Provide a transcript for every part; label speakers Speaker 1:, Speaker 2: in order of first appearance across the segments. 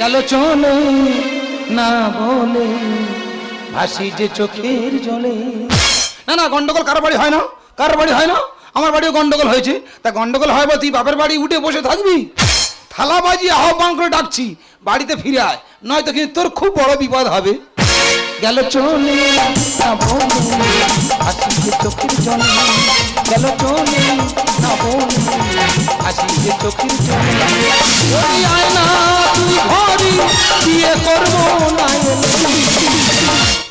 Speaker 1: গেল চলে না বলে, ভাসি যে চোখের জলে। না না, গন্ডগোল কারও বাড়ি হয় না, কারও বাড়ি হয় না, আমার বাড়িও গন্ডগোল হয়েছে। তা গন্ডগোল হয় বা তুই বাপের বাড়ি উঠে বসে থাকবি? থালা বাজি আহ্বান করে ডাকছি, বাড়িতে ফিরে আয়, নয়তো কিন্তু তোর খুব বড় বিপদ হবে। গেল চলে না বলে, ভাসি যে চোখের জলে। গেল চলে না বলে ভাসি যে চোখের জলে ওই আয়না তুই ঘরে বিয়ে করব না।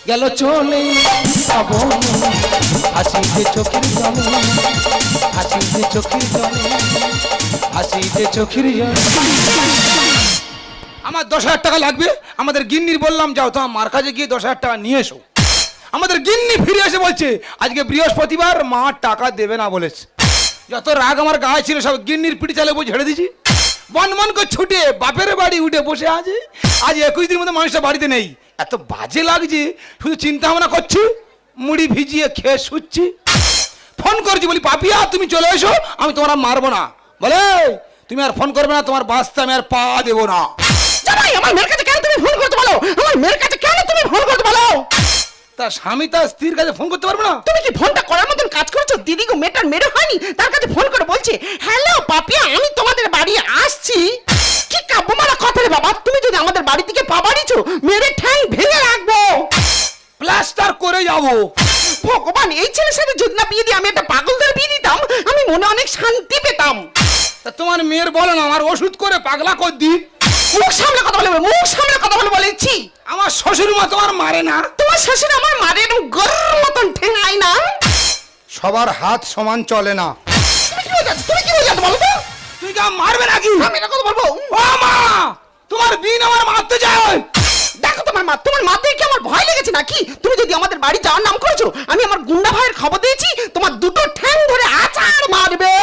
Speaker 1: গেল চলে পাবো হাসিতে চোখের জলে হাসিতে চোখের জলে হাসিতে চোখের জলে আমার দশ হাজার টাকা লাগবে? আমাদের গিন্নির বললাম, যাও তোমার মার কাছে গিয়ে দশ হাজার টাকা নিয়ে এসো। আমাদের গিন্নি ফিরে এসে বলছে, আজকে বৃহস্পতিবার, মা টাকা দেবে না বলেছে। যত রাগ আমার গায়ে ছিল, সব গিন্নির পিঠে চালে বই ঝেড়ে দিছি বন বন করে ছুটে বাপের বাড়ি উঠে বসে আছে। আজ একুশ দিনের মধ্যে মানুষটা বাড়িতে নেই। এত বাজে লাগছে, শুধু চিন্তা ভাবনা করছি, মুড়ি ভিজিয়ে খেয়ে শুচ্ছি। ফোন করছি, বলি, পাপিয়া, তুমি চলে এসো, আমি তোমার আর মারবো না। বলে তুমি আর ফোন করবে না, তোমার বাঁচতে আমি আর পা দেবো না।
Speaker 2: আমার মেয়ের কাছে কেন তুমি ফোন করতে বলো? আমার মেয়ের কাছে কেন তুমি ফোন
Speaker 1: তার স্বামী তার স্ত্রীর কাছে ফোন করতে পারবে না?
Speaker 2: তুমি কি ফোনটা করার মতন কাজ করছ? দিদি গো মেয়েটার মেরে হয়নি? তার কাছে ফোন করে বলছে হ্যালো পাপিয়া আমি তোমাদের বাড়ি আসছি। কি কাব্যমালা কথা রে বাবা তুমি যদি আমাদের বাড়ি থেকে পা বাড়িছো মেরে ঠ্যাং ভেঙে রাখব।
Speaker 1: প্লাস্টার করে যাব।
Speaker 2: ভগবান এই ছেলের সাথে যদি না বিয়ে দিয়ে আমি একটা পাগলদের বিয়ে দিতাম আমি মনে অনেক শান্তি পেতাম।
Speaker 1: তা তোমার মেয়ের বলো না আমার ওষুধ করে পাগলা কর দি
Speaker 2: মুখ সামনে কথা বলে মুখ সামনে কথা বলে বলেছি।
Speaker 1: আমার শ্বশুর মা তোমার মারে না?
Speaker 2: তোমার শাশুড়ি আমার মারে গরুর মতন ঠেঙায় না।
Speaker 1: সবার হাত সমান চলে না।
Speaker 2: তুমি কি বোঝাচ্ছ তুমি কি বোঝাচ্ছ বলো তো?
Speaker 1: তুই কা মারবে নাকি?
Speaker 2: আমি এটা কথা বলব?
Speaker 1: ও মা তোমার বিন আমার মারতে যায়
Speaker 2: দেখো তোমার মা তোমার মাতে কি আমার ভয় লেগেছে নাকি? তুমি যদি আমাদের বাড়ি যাওয়ার নাম করেছ আমি আমার গুন্ডা ভাইয়ের খবর দিয়েছি তোমার দুটো ঠ্যাং ধরে আচার মারবে।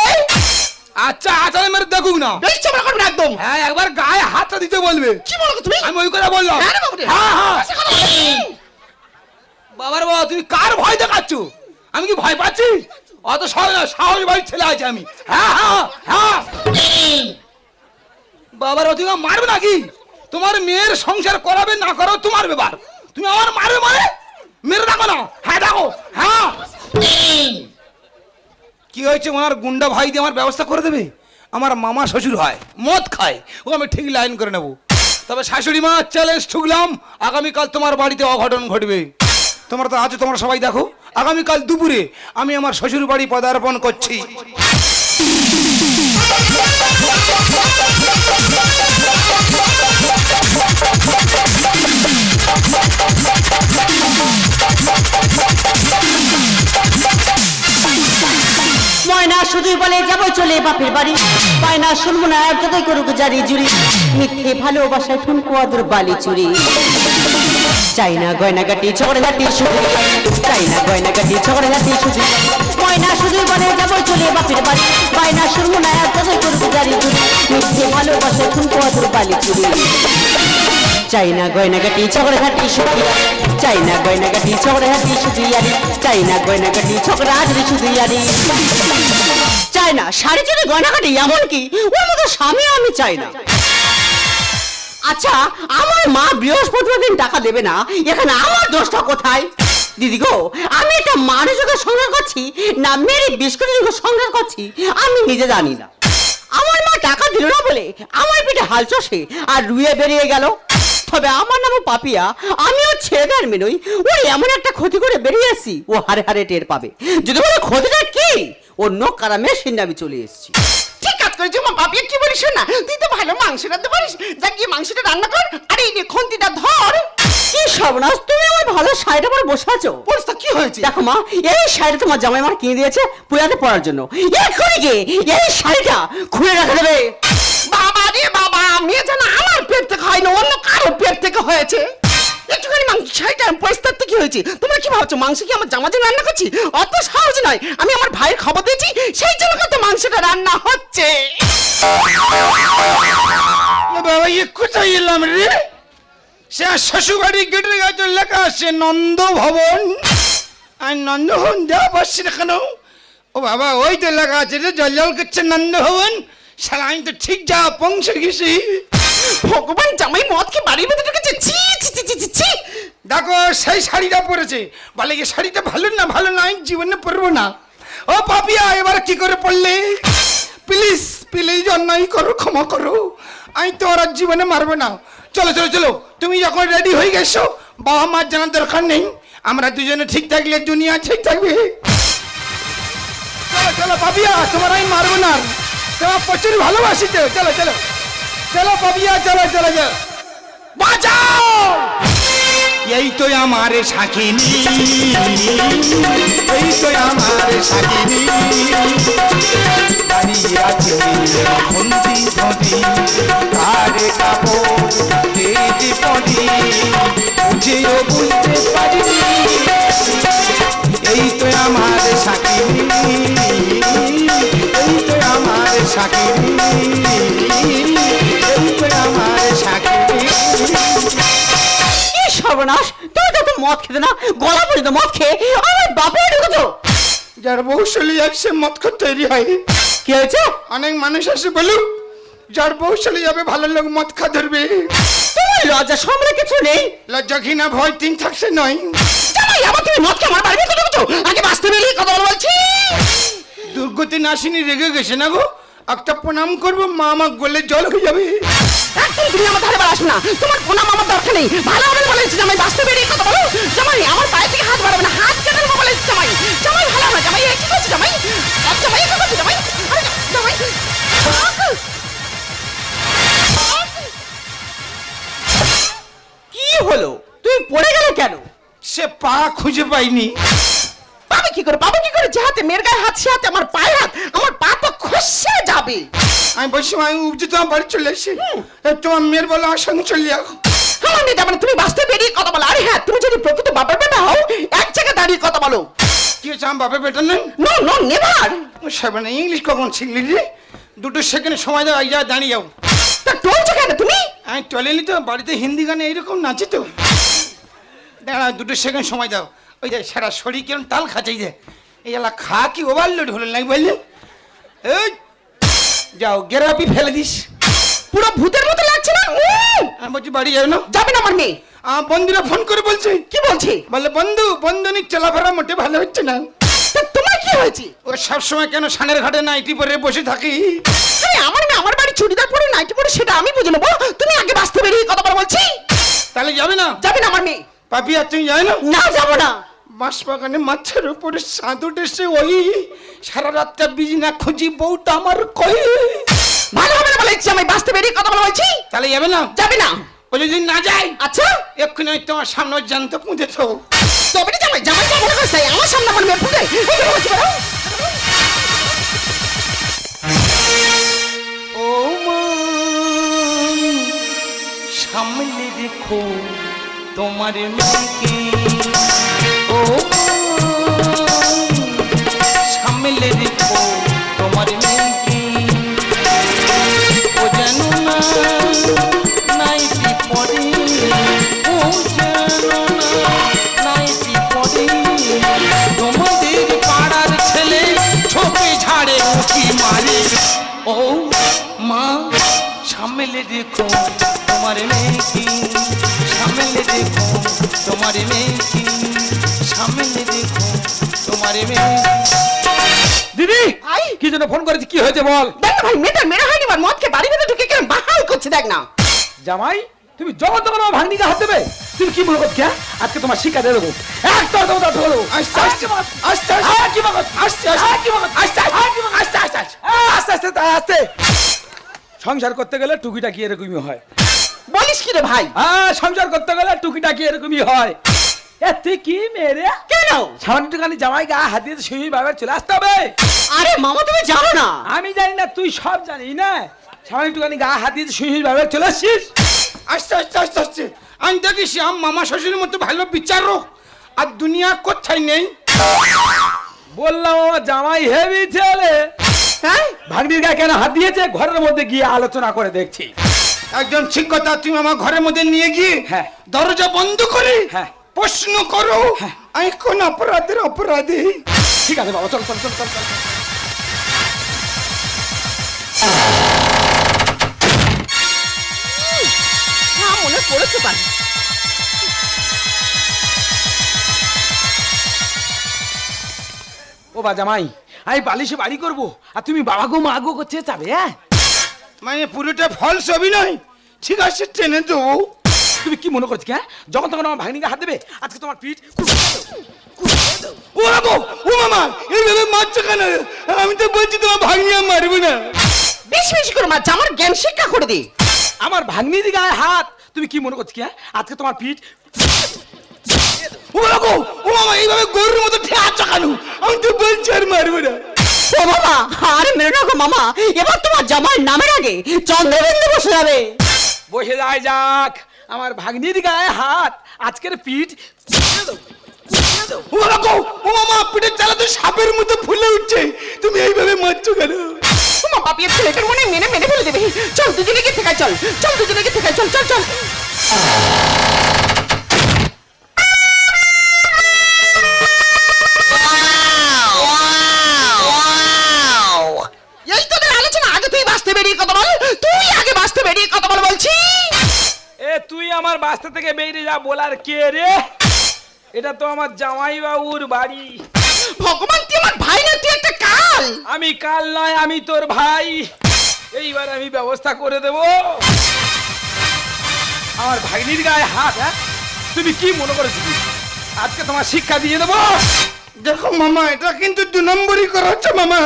Speaker 1: আচ্ছা আচ্ছা মেরে দেখুক না।
Speaker 2: বেশ চামড়া করবে না একদম।
Speaker 1: হ্যাঁ একবার গায়ে হাতটা দিতে বলবে।
Speaker 2: কি বলো তুমি?
Speaker 1: আমি ওই কথা বললাম।
Speaker 2: হ্যাঁ রে।
Speaker 1: হ্যাঁ হ্যাঁ।
Speaker 2: বলো।
Speaker 1: বাবার বাবা তুমি কার ভয় দেখাচ্ছ? আমি কি ভয় পাচ্ছি? অত সহজ না সাহস বাড়ির ছেলে আছে আমি। হ্যাঁ হ্যাঁ হ্যাঁ। বাবার আমায় মারবে নাকি? তোমার মেয়ের সংসার করাবে না করো তোমার ব্যাপার। তুমি আমার মারবে মানে? মেরে দেখো না। হ্যাঁ দেখো। হ্যাঁ। কি হয়েছে? ওনার গুন্ডা ভাই দিয়ে আমার ব্যবস্থা করে দেবে? আমার মামা শ্বশুর হয়, মদ খায়, ও আমি ঠিক লাইন করে নেব। তবে শাশুড়ি মা চ্যালেঞ্জ ঠুকলাম, আগামীকাল তোমার বাড়িতে অঘটন ঘটবে। তোমরা তো আছো, তোমরা সবাই দেখো, আগামীকাল দুপুরে আমি আমার শ্বশুর বাড়ি পদার্পণ করছি।
Speaker 3: শুধুই বলে যাব চলে বাপের বাড়ি। ময়না শুনব না আর যতই করুক জারি জুড়ি। মিথ্যে ভালোবাসায় ঠুনকো আদর বালি চুরি। চাই না গয়না গাটি ঝগড়ে ঘাটি শুধু। চাই না গয়না গাটি ঝগড়ে ঘাটি শুধু ময়না শুধুই বলে যাব চলে বাপের বাড়ি। ময়না শুনব না আর যতই করুক জারি জুড়ি। মিথ্যে ভালোবাসায় ঠুনকো আদর বালি চুরি। চাই না গয়না গাটি ঝগড়া ঘাটি শুধু চাই না গয়না গাটি ঝগড়া ঘাটি শুধু ইয়ারি। চাই না, শাড়ি কাটি এমন কি ওর মতো স্বামী আমি চাই না। আচ্ছা আমার মা বৃহস্পতিবার দিন টাকা দেবে না, এখানে আমার দোষটা কোথায়? দিদি গো, আমি একটা মানুষকে সংগ্রহ করছি, না মেরে বিস্কুটের সংগ্রহ করছি, আমি নিজে জানি না। আমার মা টাকা দিল না বলে আমার পেটে হাল চষে আর রুয়ে বেরিয়ে গেল। তবে আমার নামও পাপিয়া। আমি ওর ছেলেদের মেনই ও এমন একটা ক্ষতি করে বেরিয়ে এসেছি ও হারে হারে টের পাবে। যদি বলে ক্ষতিটা কি? অন্য কারা মেশিন আমি চলে এসেছি।
Speaker 2: ঠিক কাজ করেছি মা বাপিয়া কি বলিস না? তুই তো ভালো মাংস রাঁধতে পারিস। যা গিয়ে মাংসটা রান্না কর। আর এই খন্তিটা ধর।
Speaker 3: কি সর্বনাশ তুমি আমার ভালো শাড়িটা পরে বসে আছো?
Speaker 2: পরিস্থিতি কি হয়েছে?
Speaker 3: দেখো মা এই শাড়িটা তোমার জামাই আমার কিনে দিয়েছে পূজাতে পরার জন্য। এক্ষুনি গিয়ে এই শাড়িটা খুলে রাখা দেবে।
Speaker 2: বাবা রে বাবা মেয়ে যেন আমার থেকে হয় না অন্য কারও পেট থেকে হয়েছে। একটুখানি মাংস শাড়িটার পরিস্থিতি কি হয়েছে? তোমরা কি ভাবছ, মাংস কি আমার জামা রান্না করছি? অত সহজ নয়, আমি আমার ভাইয়ের খবর দিয়েছি, সেই জন্য কিন্তু মাংসটা রান্না হচ্ছে।
Speaker 1: বাবা, এ কোথায় এলাম রে? সে শ্বশুর বাড়ি গেটের কাছে লেখা আছে নন্দ ভবন আর নন্দ ভবন দেওয়া পাচ্ছি না কেন? ও বাবা, ওই তো লেখা আছে রে জল জল করছে নন্দ ভবন শালা, আমি তো ঠিক যা পৌঁছে গেছি।
Speaker 2: ভগবান জামাই মদ খেয়ে বাড়ির মধ্যে ঢুকেছে। ছি ছি ছি ছি ছি
Speaker 1: দেখো, সেই শাড়িটা পরেছে। বলে কি শাড়িটা ভালো না ভালো না আমি জীবনে পরবো না। ও পাপিয়া, এবার কি করে পড়লে? প্লিজ প্লিজ অন্যায় করো, ক্ষমা করো। আমি তো ওর জীবনে মারবো না। চলো চলো চলো, তুমি যখন রেডি হয়ে গেছো, বাবা মার জানার দরকার নেই। আমরা দুজনে ঠিক থাকলে, দুনিয়া ঠিক থাকবে। চলো চলো, পাপিয়া, তোমার আমি মারবো না। তোমার প্রচুর ভালোবাসি তো। চলো চলো। চলো পাপিয়া চলো চলো চলো বাঁচাও এই তো আমার সাকিনি এই তো আমার সাকিনি দাঁড়িয়ে আছে বন্দি ধরি কারে কাপড় তেজি পড়ি বুঝেও বুঝতে পারিনি এই তো আমার সাকিনি এই তো আমার সাকিনি
Speaker 3: মদ খেতে না গলা পর্যন্ত মদ খেয়ে আমার বাপে ঢুকেছো।
Speaker 1: যার চলে যাবে সে মত করে তৈরি হয়।
Speaker 3: কি হয়েছে?
Speaker 1: অনেক মানুষ আসে বলুক যার বউ চলে যাবে ভালো লোক মদ খা ধরবে।
Speaker 3: তোমার লজ্জা সামনে কিছু নেই।
Speaker 1: লজ্জা ঘৃণা ভয় তিন থাকছে নয়।
Speaker 2: জামাই আবার তুমি মদ খেয়ে আমার বাড়ির মধ্যে ঢুকেছো আগে বাঁচতে বেরিয়ে কথা বলছি।
Speaker 1: দুর্গতি নাসিনী রেগে গেছে না গো? একটা প্রণাম করব মা আমার গোলে জল হয়ে যাবে।
Speaker 2: তুমি আমার ধারে বাড়াস না। তোমার প্রণাম আমার ভালো হবে বলেছি জামাই বাঁচতে বেরিয়ে কথা বলো। জামাই আমার পায়ে থেকে হাত বাড়াবে না হাত কেটে দেবো বলেছি জামাই। জামাই ভালো হবে জামাই কি করছে জামাই? জামাই কি করছে জামাই? জামাই
Speaker 3: কি হলো? তুমি পড়ে গেলে কেন?
Speaker 1: সে পা খুঁজে পাইনি।
Speaker 2: পাবে কি করে? পাবে কি করে? যে হাতে মেয়ের গায়ে হাত সে হাতে আমার পায়ে হাত আমার পা তো খসে যাবে।
Speaker 1: আমি বলছি আমি উপজে তোমার বাড়ি চলে এসে তোমার মেয়ের বলো আমার সঙ্গে চলে যাও
Speaker 2: তুমি বাঁচতে বেরিয়ে কথা বলো। আরে হ্যাঁ তুমি যদি প্রকৃত বাবার বেটা হও এক জায়গায় দাঁড়িয়ে কথা বলো।
Speaker 1: কি হচ্ছে আমার বাপের বেটা নেই?
Speaker 2: নো নো নেভার
Speaker 1: ইংলিশ কখন শিখলি রে? দুটো সেকেন্ড সময় দাও দাঁড়িয়ে যাও।
Speaker 2: তা টলছো কেন তুমি?
Speaker 1: আমি টলেনি তো বাড়িতে হিন্দি গানে এইরকম নাচি তো। দাঁড়া দুটো সেকেন্ড সময় দাও। ওই যে সারা শরীর কেমন তাল খাচাই যে এই এলা খা কি ওভারলোড হলো নাই বললে? এই যাও গেরাপি ফেলে দিস।
Speaker 2: পুরো ভূতের মতো
Speaker 1: আমি বলছি বাড়ি যাও না।
Speaker 2: যাবে না আমার মেয়ে।
Speaker 1: আমার বন্ধুরা ফোন করে বলছে।
Speaker 2: কি বলছে?
Speaker 1: বলে বন্ধু বন্ধনিক চলাফেরা মোটে ভালো হচ্ছে না।
Speaker 2: তোমার কি হয়েছে?
Speaker 1: ও সবসময় কেন সানের ঘাটে নাইটি পরে বসে থাকি?
Speaker 2: আমার মেয়ে আমার বাড়ি চুড়িদার পরে নাইটি পরে সেটা আমি বুঝে নেব। তুমি আগে বাঁচতে বেরিয়ে কথা বলো বলছি।
Speaker 1: তাহলে যাবে না?
Speaker 2: যাবে না আমার মেয়ে।
Speaker 1: আর তুমি যাবে না?
Speaker 3: না যাব না।
Speaker 1: বাঁশ বাগানে মাছের উপরে সাঁত উঠেছে ওই সারা রাতটা বিজি না খুঁজি বউটা আমার কই
Speaker 2: ভালো হবে না বলেছি আমি বাঁচতে বেরিয়ে কথা বলো বলছি?
Speaker 1: তাহলে যাবে না।
Speaker 2: যাবে না।
Speaker 1: ও যদি না যায়
Speaker 2: আচ্ছা।
Speaker 1: এক্ষুনি আমি তোমার সামনে জানত পুঁতে তো
Speaker 2: তবে না জামাই জামাই যা মনে করছে আমার সামনে আমার মেয়ে বলছি
Speaker 1: ও মা সামনে দেখো তোমার মেয়েকে ও তোমার মেয়েকে সামলে দেখো তোমার মেয়ে
Speaker 4: দিদি
Speaker 2: আই।
Speaker 4: কি জন্য ফোন করেছি? কি হয়েছে বল?
Speaker 2: দেখ না ভাই মেয়েটা মেরে হয়নি মদকে ভিতরে ঢুকে কেন বাহাল করছে দেখ না।
Speaker 4: জামাই তুমি আমার ভাগ্নিকে হাত দেবে? তুমি কি মনে করছ হ্যাঁ? আজকে তোমার শিক্ষা দিয়ে দেবো। এক তোর দেবো তোর দেবো
Speaker 1: আস্তে আস্তে আস্তে
Speaker 4: হ্যাঁ, কি বলো?
Speaker 1: আস্তে আস্তে
Speaker 4: কি বলো?
Speaker 1: আস্তে
Speaker 4: কি বলো?
Speaker 1: আস্তে আস্তে আস্তে
Speaker 4: আস্তে আস্তে আস্তে। সংসার করতে গেলে টুকিটাকি এরকমই হয়।
Speaker 2: বলিস কি রে ভাই?
Speaker 4: হ্যাঁ সংসার করতে গেলে টুকিটাকি এরকমই হয়। এ তুই কি মেরে?
Speaker 2: কেন?
Speaker 4: সামান্য একটুখানি জামাই গা হাত দিয়ে সুই ভাবে চলে আসতে হবে।
Speaker 3: আরে মামা তুমি জানো না?
Speaker 4: আমি জানি না তুই সব জানিস না? সামান্য একটুখানি গা হাত দিয়ে সুই ভাবে চলে আসছিস।
Speaker 1: আস্তে আস্তে আস্তে আস্তে আমি দেখিস আম মামা শ্বশুরের মতো ভালো বিচারক আর দুনিয়া কোথায় নেই?
Speaker 4: বললাম আমার জামাই হেভি ছেলে।
Speaker 2: হ্যাঁ?
Speaker 4: ভাগ্নির গায়ে কেন হাত দিয়েছে? ঘরের মধ্যে গিয়ে আলোচনা করে দেখছি।
Speaker 1: একজন ঠিক কথা তুমি আমার ঘরের মধ্যে নিয়ে গিয়ে
Speaker 4: হ্যাঁ।
Speaker 1: দরজা বন্ধ করে
Speaker 4: হ্যাঁ।
Speaker 1: প্রশ্ন করো আমি কোন অপরাধের অপরাধী?
Speaker 4: ঠিক আছে বাবা চল চল চল চল চল।
Speaker 2: পড়েছে পারি
Speaker 4: ও বা জামাই আমি বালিশে বাড়ি করব আর তুমি বাবা গো মা গো করছে যাবে হ্যাঁ?
Speaker 1: মানে পুরোটা ফলস অভিনয় ঠিক আছে ট্রেনে দেবো।
Speaker 4: তুমি কি মনে করছ হ্যাঁ? যখন তখন আমার ভাগ্নিকে হাত দেবে আজকে তোমার পিঠ
Speaker 1: ও বাবু ও মামা এইভাবে মারছো কেন? আমি তো বলছি তোমার ভাগ্নি আমি মারবো না।
Speaker 2: বেশি বেশি করে মা জামার জ্ঞান শিক্ষা করে দে।
Speaker 4: আমার ভাগ্নির গায়ে হাত। তুমি কি মনে করছ হ্যাঁ? আজকে তোমার পিঠ
Speaker 1: ও বাবু ও মামা এইভাবে গরুর মতো ঠেয়াচ্ছ কেন? আমি তো বলছি আর মারবো না।
Speaker 3: ও বাবা আরে মেরে রাখো মামা। এবার তোমার জামাই নামের আগে চন্দ্রবিন্দু বসে যাবে।
Speaker 4: বসে যায় যাক আমার ভাগ্নির গায়ে হাত আজকের পিঠ
Speaker 1: ও বাবু ও মামা পিঠের চালা তো সাপের মতো ফুলে উঠছে। তুমি এইভাবে মারছো কেন?
Speaker 2: তোমার বাপিয়ের ছেলেটার মনে হয় মেনে মেনে ফেলে দেবে। চল দুজনে গিয়ে থেকে চল। চল দুজনে গিয়ে থেকে চল চল চল।
Speaker 4: আমার বাস্তা থেকে বেরিয়ে যা বলার কে রে? এটা তো আমার জামাই বাবুর বাড়ি।
Speaker 2: ভগবান তুই আমার ভাই না তুই একটা কাল।
Speaker 4: আমি কাল নয় আমি তোর ভাই। এইবার আমি ব্যবস্থা করে দেব। আমার ভাগ্নির গায়ে হাত হ্যাঁ? তুমি কি মনে করেছ? আজকে তোমার শিক্ষা দিয়ে দেবো।
Speaker 1: দেখো মামা এটা কিন্তু দু নম্বরই করা হচ্ছে মামা।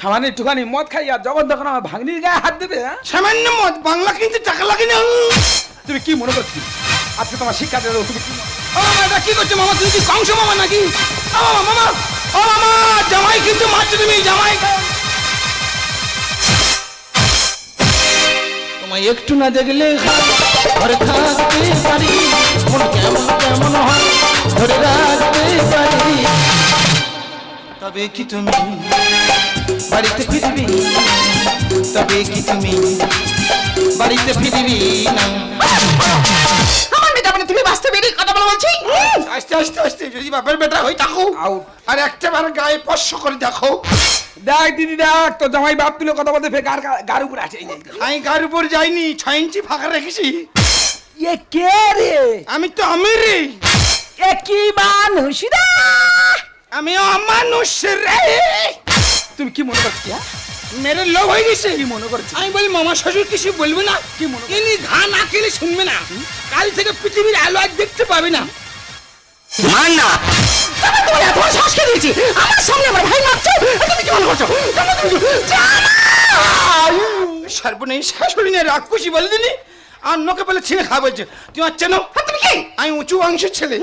Speaker 4: সামান্য একটুখানি মদ খাই আর যখন তখন আমার ভাগ্নির গায়ে হাত দেবে হ্যাঁ?
Speaker 1: সামান্য মদ বাংলা কিন্তু টাকা লাগে না
Speaker 4: তুমি কি মনে করছি? আজকে তোমার শিক্ষা দেবো তুমি কি?
Speaker 1: মামা এটা কি করছ মামা? তুমি কি কংস মামা নাকি? ও মামা! মামা ও মামা! জামাই কিন্তু মারছো তুমি জামাই! তোমায় একটু না দেখলে ঘরে থাকতে পারি। মন কেমন কেমন হয় ধরে রাখতে পারি। তবে কি তুমি বাড়িতে ফিরবি? তবে কি তুমি বাড়িতে ফিরবি না।
Speaker 2: আমার মেয়েটা মানে তুমি বাঁচতে বেরিয়ে কথা বল বলছি।
Speaker 1: আস্তে আস্তে আস্তে যদি বাপের বেটা হই থাকো আর একটা বার গায়ে স্পর্শ করে দেখো।
Speaker 4: দেখ দিদি দেখ তো জামাই বাপ তুলে কথা বলতে ফের গার গার উপরে আছে।
Speaker 1: আমি গার উপর যাইনি ছয় ইঞ্চি ফাঁকা রেখেছি।
Speaker 4: এ কে রে?
Speaker 1: আমি তো আমির। রে
Speaker 4: এ কি মানুষ রে?
Speaker 1: আমি অমানুষ রে।
Speaker 4: তুমি কি মনে করছ হ্যাঁ?
Speaker 1: মেরে লোভ হয়ে গেছে
Speaker 4: কি মনে করছে
Speaker 1: আমি বলি মামা শ্বশুর কিছু বলবে না
Speaker 4: কি মনে?
Speaker 1: ইনি ঘা না খেলে শুনবে না কাল থেকে পৃথিবীর আলো আর দেখতে পাবে না
Speaker 2: তবে তোমার এত শ্বাস সাহস কে দিয়েছি আমার সামনে আমার ভাই মারছো তুমি কি মনে করছ
Speaker 1: সর্বনেই শাশুড়ি না রাগ খুশি বলে দিনি আর নোকে বলে ছেলে খা বলছে। তোমার চেনো
Speaker 2: তুমি কি?
Speaker 1: আমি উঁচু অংশের ছেলে।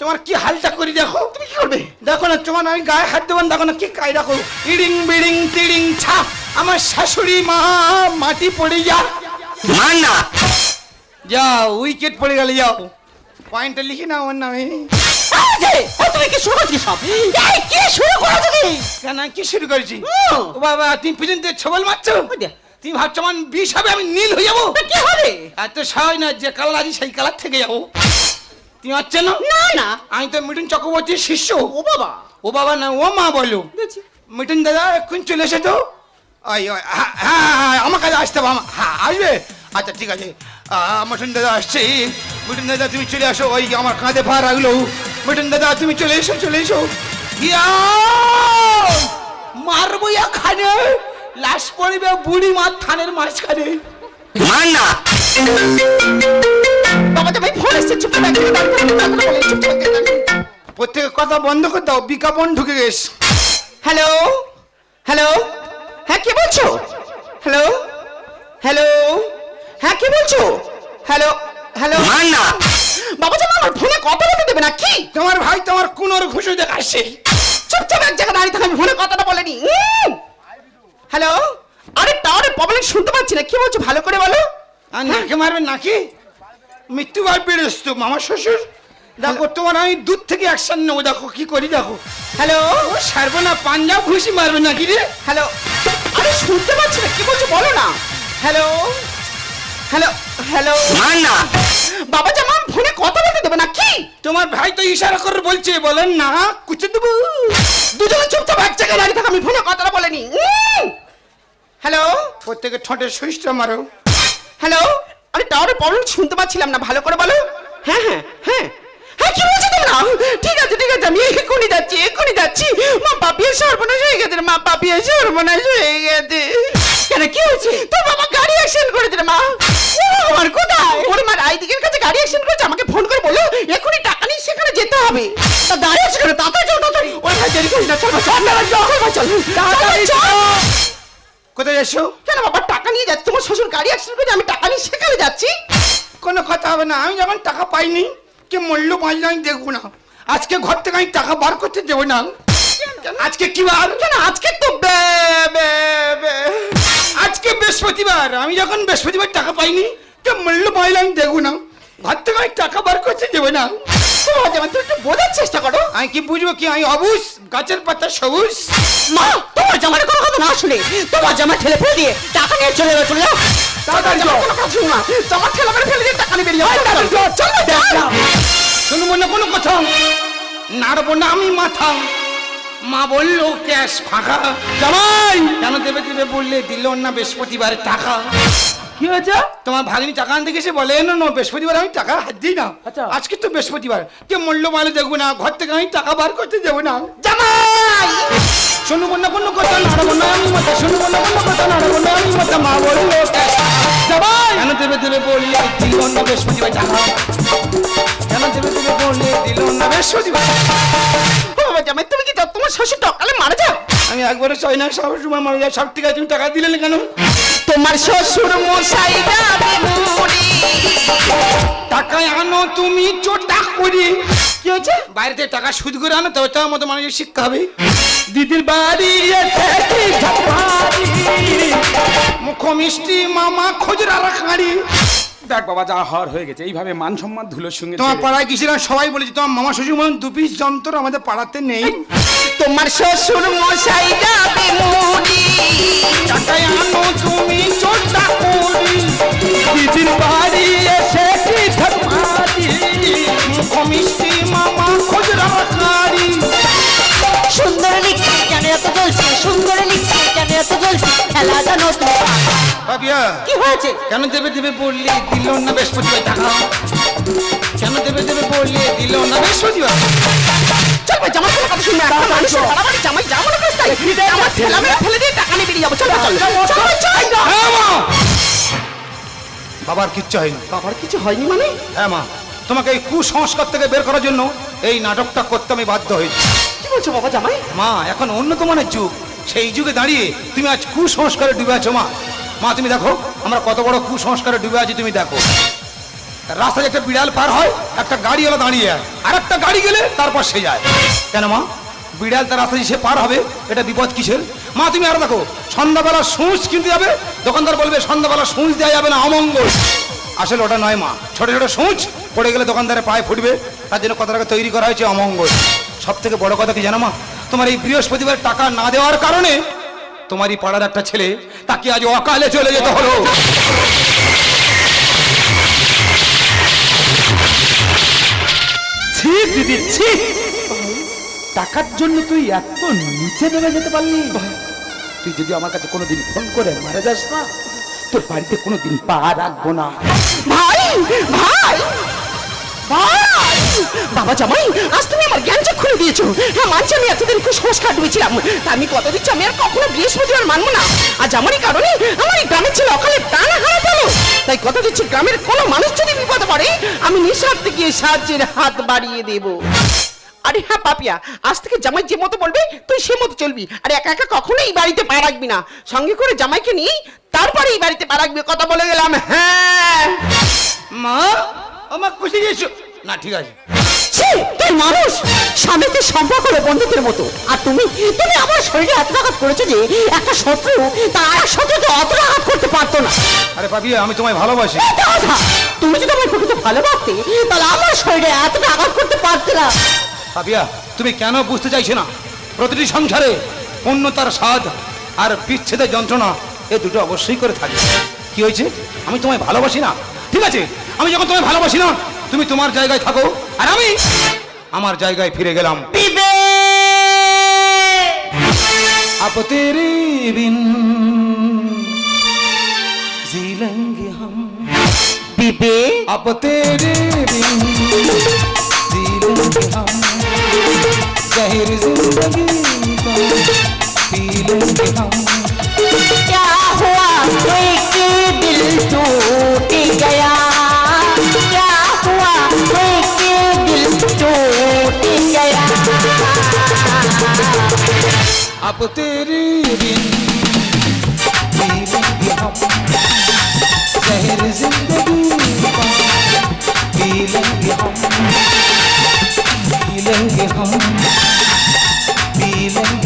Speaker 1: তোমার কি হালটা করি দেখো?
Speaker 2: তুমি কি করবে?
Speaker 1: দেখো না তোমার আমি গায়ে হাত দেবেন দেখো না কি কায়দা করো ইডিং বিডিং টিডিং ছাপ আমার শাশুড়ি মা মাটি পড়ে যা না। যাও উইকেট পড়ে গেলে যাও। পয়েন্টটা লিখে নাও আমার নামে।
Speaker 2: তুমি কি শুরু সব? কি শুরু করেছ
Speaker 1: কেন কি শুরু করেছি? ও বাবা তুমি পিছন থেকে ছবল মারছো। তুমি ভাবছ আমার বিষ হবে আমি নীল হয়ে যাব?
Speaker 2: তা কি হবে?
Speaker 1: এত সহজ না যে কালার আছে সেই কালার থেকে যাব। তুমি হচ্ছে না?
Speaker 2: না না।
Speaker 1: আমি তো মিঠুন চক্রবর্তীর শিষ্য।
Speaker 2: ও বাবা।
Speaker 1: ও বাবা না ও মা বলো। মিঠুন দাদা এক্ষুনি চলে এসে তো। ওই ওই, হ্যাঁ হ্যাঁ, হ্যাঁ, আমার কাছে আসতে হবে হ্যাঁ আসবে? আচ্ছা ঠিক আছে। আহ, মিঠুন দাদা আসছে। মিঠুন দাদা তুমি চলে আসো ওই আমার কাঁধে পা রাখল। মিঠুন দাদা তুমি চলে এসো চলে এসো। ইয়া! মারবো খানে লাশ পড়বে বুড়ি মার থানের মাঝখানে।
Speaker 2: বাবা তুমি ফোন এসছে চুপ করে
Speaker 1: প্রত্যেকের কথা বন্ধ করে দাও বিজ্ঞাপন ঢুকে গেছ।
Speaker 2: হ্যালো? হ্যালো? হ্যাঁ কে বলছো? হ্যালো? হ্যালো? হ্যাঁ কে বলছো? হ্যালো? হ্যালো? না। বাবা জামা আমার ফোনে কথা বলতে দেবে না কি?
Speaker 1: তোমার ভাই তোমার কুনোর ঘুষো দেখাচ্ছে।
Speaker 2: চুপচাপ এক জায়গায় দাঁড়িয়ে থাকা আমি ফোনে কথাটা বলেনি! হ্যালো আরে টাওয়ারে প্রবলেম শুনতে পাচ্ছি না কি বলছো ভালো করে বলো।
Speaker 1: আর নাকে মারবে নাকি? মৃত্যুবার বেরোস তো মামা শ্বশুর? দেখো তোমার আমি দূর থেকে অ্যাকশন নেব দেখো কি করি দেখো।
Speaker 2: হ্যালো
Speaker 1: ও সারবে না পাঞ্জাব ঘুষি মারবে নাকি রে?
Speaker 2: হ্যালো আরে শুনতে পাচ্ছি না কি বলছো বলো না। হ্যালো হ্যালো হ্যালো না বাবা জামা ফোনে কথা বলতে দেবে না কি?
Speaker 1: তোমার ভাই তো ইশারা করে বলছে বলেন না কুচে দেবো।
Speaker 2: দুজনে চুপচাপ এক জায়গায় দাঁড়িয়ে থাকা আমি ফোনে কথাটা বলেনি! হ্যালো
Speaker 1: প্রত্যেকে ঠোঁটে সুইচটা মারো।
Speaker 2: হ্যালো আরে টাওয়ারের প্রবলেম শুনতে পাচ্ছিলাম না ভালো করে বলো। হ্যাঁ হ্যাঁ হ্যাঁ। হ্যাঁ কি বলছো তোমরা? ঠিক আছে ঠিক আছে আমি এক্ষুনি যাচ্ছি এক্ষুনি যাচ্ছি। মা পাপিয়ে সর্বনাশ হয়ে গেছে মা পাপিয়ে সর্বনাশ হয়ে গেছে। কেন কি হয়েছে তোর বাবা গাড়ি অ্যাক্সিডেন্ট করেছে রে মা ও, আমার কোথায় ওর মা রায়দিকের কাছে গাড়ি অ্যাক্সিডেন্ট করেছে আমাকে ফোন করে বলল এক্ষুনি টাকা নিয়ে সেখানে যেতে হবে তা দাঁড়িয়ে আছে কেন তাড়াতাড়ি চল তাড়াতাড়ি ওই ভাই দেরি করিস না চল চল চল চল ভাই, চল তাড়াতাড়ি চল
Speaker 1: কোথায় যাচ্ছো
Speaker 2: কেন বাবা টাকা নিয়ে যাচ্ছি তোমার শ্বশুর গাড়ি অ্যাক্সিডেন্ট করেছে আমি টাকা নিয়ে সেখানে যাচ্ছি
Speaker 1: কোনো কথা হবে না আমি যখন টাকা পাইনি কে মূল্য পাইলে আমি দেখব না আজকে ঘর থেকে আমি টাকা বার করতে দেবো না আজকে কি বার
Speaker 2: কেন আজকে তো বে- বে- বে-
Speaker 1: আজকে বৃহস্পতিবার আমি যখন বৃহস্পতিবার টাকা পাইনি কে মূল্য পাইলে আমি দেখব না। ঘর থেকে আমি টাকা বার করতে দেবো না।
Speaker 2: ও, যেমন একটু বোঝার চেষ্টা করো।
Speaker 1: আমি কি বুঝব কি? আমি অবুজ গাছের পাতা সবুজ।
Speaker 3: মা তোমার জামার কোনো কথা না শুনে তোমার জামা ঠেলে ফেলে দিয়ে টাকা নিয়ে চলে যাবে চলে
Speaker 2: তাড়াতাড়ি চল কোনো কথা শুনো না তোমার ঠেলা মেরে ফেলে দিয়ে টাকা নিয়ে বেরিয়ে যাও চল, চল।
Speaker 1: শুনব না কোনো কথা। নাড়বো না আমি মাথা। মা বলল ক্যাশ ফাঁকা। জামাই! কেন দেবে দেবে বললে দিল না বৃহস্পতিবার টাকা।
Speaker 4: কি হয়েছে?
Speaker 1: তোমার ভাগ্নি টাকা আনতে গেছে বলে না না বৃহস্পতিবার আমি টাকা হাত দিই না।
Speaker 4: আচ্ছা।
Speaker 1: আজকে তো বৃহস্পতিবার। কে মূল্য মালে দেখব না ঘর থেকে আমি টাকা বার করতে যাব না।
Speaker 2: জামাই!
Speaker 1: কোনো কথা নাড়বো না আমি মাথা কোনো কথা নাড়বো না আমি মাথা মা বলল জামাই! কেন দেবে দেবে বললে দিল না বৃহস্পতিবার টাকা কেন দেবে দেবে বললে দিল না বৃহস্পতিবার?
Speaker 2: ও জামাই তুমি কি তোমার শ্বশুর টকালে মারা যাও
Speaker 1: আমি একবারে চাই না সব সময় মারা যায়। সব ঠিক আছে তুমি টাকা দিলে না কেন?
Speaker 2: তোমার শ্বশুর
Speaker 1: টাকায় আনো তুমি চোটা করে।
Speaker 2: কি হয়েছে?
Speaker 1: বাইরেতে টাকা সুদ করে আনো তবে তার মতো মানুষের শিক্ষা হবে।
Speaker 4: দিদির বাড়ি।
Speaker 1: মুখ মিষ্টি মামা খোঁজরা রাখাড়ি
Speaker 4: দেখ বাবা যা হওয়ার হয়ে গেছে। এইভাবে মান সম্মান ধুলোর সঙ্গে
Speaker 1: তোমার পাড়ায় গেছিলাম সবাই বলেছে তোমার মামা শ্বশুর মতন দু পিস যন্ত্র আমাদের পাড়াতে নেই।
Speaker 2: তোমার শ্বশুর মশাই যাবে মরে
Speaker 1: টাকায় আনো তুমি চোটা করি
Speaker 4: দিদির বাড়ি এসে কি ঝাপাড়ি।
Speaker 1: মুখ মিষ্টি মামা খোঁজরা রাখাড়ি
Speaker 3: সুন্দর লিখছে কেন এত জ্বলছে? সুন্দর লিখছে কেন এত খেলা জানো তো
Speaker 1: ভাবিয়া
Speaker 3: কি হয়েছে?
Speaker 1: কেন দেবে দেবে বললে দিল না বৃহস্পতিবার টাকা কেন দেবে দেবে বললে দিল না বৃহস্পতিবার
Speaker 2: চল ভাই জামাই কোনো কথা শুনবে একটা মানুষের বাড়াবাড়ি জামাই যাব রাস্তায় আমার ঠেলা মেরে ফেলে দিয়ে টাকা নিয়ে বেরিয়ে যাব। চল চল। চল চল।
Speaker 1: হ্যাঁ মা। বাবার কিচ্ছু হয়নি।
Speaker 2: বাবার কিছু হয়নি মানে?
Speaker 1: হ্যাঁ মা। তোমাকে এই কুসংস্কার থেকে বের করার জন্য এই নাটকটা করতে আমি বাধ্য হয়েছি।
Speaker 2: কি বলছো বাবা জামাই?
Speaker 1: মা এখন উন্নত মানের যুগ। সেই যুগে দাঁড়িয়ে তুমি আজ কুসংস্কারে ডুবে আছো মা। মা তুমি দেখো আমরা কত বড় কুসংস্কারে ডুবে আছি তুমি দেখো। রাস্তায় একটা বিড়াল পার হয় একটা গাড়ি এলো দাঁড়িয়ে আর একটা গাড়ি গেলে তারপর সে যায়। কেন মা? বিড়াল তার রাস্তা দিয়ে সে পার হবে এটা বিপদ কিসের? মা তুমি আরও দেখো সন্ধ্যাবেলা সুঁচ কিনতে যাবে দোকানদার বলবে সন্ধ্যাবেলা সুঁচ দেওয়া যাবে না অমঙ্গল। আসলে ওটা নয় মা ছোট ছোট সুঁচ পড়ে গেলে দোকানদারে পায়ে ফুটবে তার জন্য কথাটাকে তৈরি করা হয়েছে অমঙ্গল। সব থেকে বড় কথা কি জানো মা? তোমার এই বৃহস্পতিবার টাকা না দেওয়ার কারণে তোমারই পাড়ার একটা ছেলে তাকে আজ অকালে চলে যেতে হলো।
Speaker 4: ছি দিদি ছি। টাকার জন্য তুই এত নিচে নেমে যেতে পারলি। তুই যদি আমার কাছে কোনোদিন ফোন করে মারা যাস না তোর বাড়িতে কোনোদিন পা রাখব না।
Speaker 2: ভাই ভাই ভাই! বাবা জামাই, আজ তুমি আমার জ্ঞান চোখ খুলে দিয়েছ। হ্যাঁ মানছি আমি এতদিন কুসংস্কার তা আমি কত দিচ্ছি আমি আর কখনো বৃহস্পতিবার মানবো না। আজ আমারই কারণে আমার এই গ্রামের ছেলে অকালে প্রাণ হারা গেল তাই কথা দিচ্ছি, গ্রামের কোনো মানুষ যদি বিপদে পড়ে, আমি নিঃস্বার্থে গিয়ে সাহায্যের হাত বাড়িয়ে দেব। আরে হ্যাঁ পাপিয়া, আজ থেকে জামাই যে মতো বলবে, তুই সে মতো চলবি। আর একা একা কখনো এই বাড়িতে পা রাখবি না। সঙ্গে করে জামাইকে নিয়ে তারপরে এই বাড়িতে পা রাখবি, কথা বলে গেলাম। হ্যাঁ।
Speaker 1: মা আমার খুশি গেছো। না ঠিক আছে।
Speaker 3: তুই মানুষ! স্বামীতে সম্পর্ক হলো বন্ধুদের মতো। আর তুমি তুমি আমার শরীরে এত আঘাত করেছ যে একটা শত্রু তার আর এক শত্রুকে অত আঘাত করতে পারতো না।
Speaker 1: আরে পাপি আমি তোমায় ভালোবাসি।
Speaker 3: একটা কথা তুমি যদি আমার প্রকৃত ভালোবাসতে তাহলে আমার শরীরে এতটা আঘাত করতে পারতে না।
Speaker 1: পাপিয়া তুমি কেন বুঝতে চাইছো না? প্রতিটি সংসারে পূর্ণতার স্বাদ আর বিচ্ছেদের যন্ত্রণা এ দুটো অবশ্যই করে থাকে। কি হয়েছে? আমি তোমায় ভালোবাসি না? ঠিক আছে? আমি যখন তোমায় ভালোবাসি না তুমি তোমার জায়গায় থাকো আর আমি আমার জায়গায় ফিরে গেলাম अब तेरे बिन जी लेंगे हम
Speaker 3: দিবে
Speaker 1: अब तेरे बिन जी लेंगे हम जहर जिंदगी का पी लेंगे हम
Speaker 3: क्या हुआ कोई अब तेरे बिन पी हम शहर ज़िंदगी पी लेंगे हम पी
Speaker 1: लेंगे हम पी लेंगे